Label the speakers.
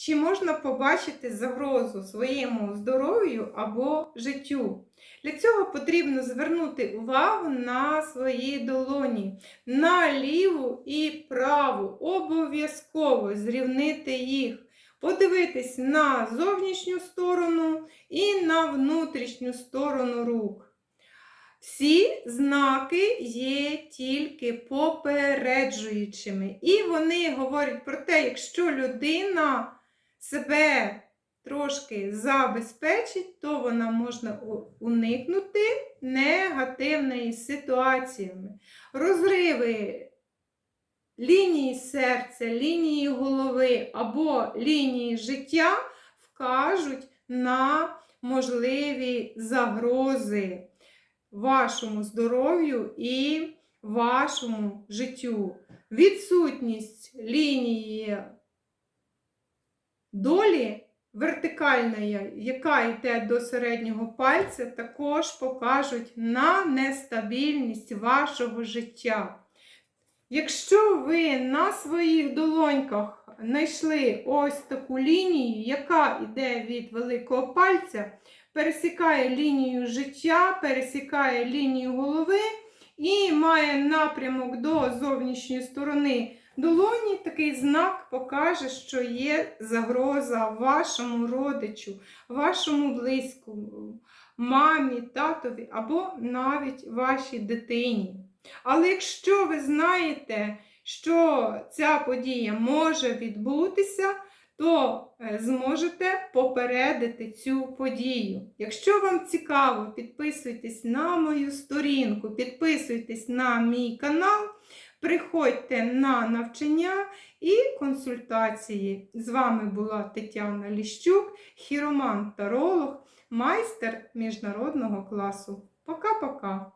Speaker 1: Чи можна побачити загрозу своєму здоров'ю або життю? Для цього потрібно звернути увагу на свої долоні, на ліву і праву. Обов'язково зрівнити їх, подивитись на зовнішню сторону і на внутрішню сторону рук. Всі знаки є тільки попереджуючими. І вони говорять про те, якщо людина себе трошки забезпечить, то вона можна уникнути негативної ситуаціями. Розриви лінії серця, лінії голови або лінії життя вкажуть на можливі загрози вашому здоров'ю і вашому життю. Відсутність лінії долі вертикальної, яка йде до середнього пальця, також покажуть на нестабільність вашого життя. Якщо ви на своїх долоньках знайшли ось таку лінію, яка йде від великого пальця, пересікає лінію життя, пересікає лінію голови і має напрямок до зовнішньої сторони долоні, такий знак покаже, що є загроза вашому родичу, вашому близькому, мамі, татові або навіть вашій дитині. Але якщо ви знаєте, що ця подія може відбутися, то е, зможете попередити цю подію. Якщо вам цікаво, підписуйтесь на мою сторінку, підписуйтесь на мій канал, приходьте на навчання і консультації. З вами була Тетяна Ліщук, хіромант-таролог, майстер міжнародного класу. Пока-пока!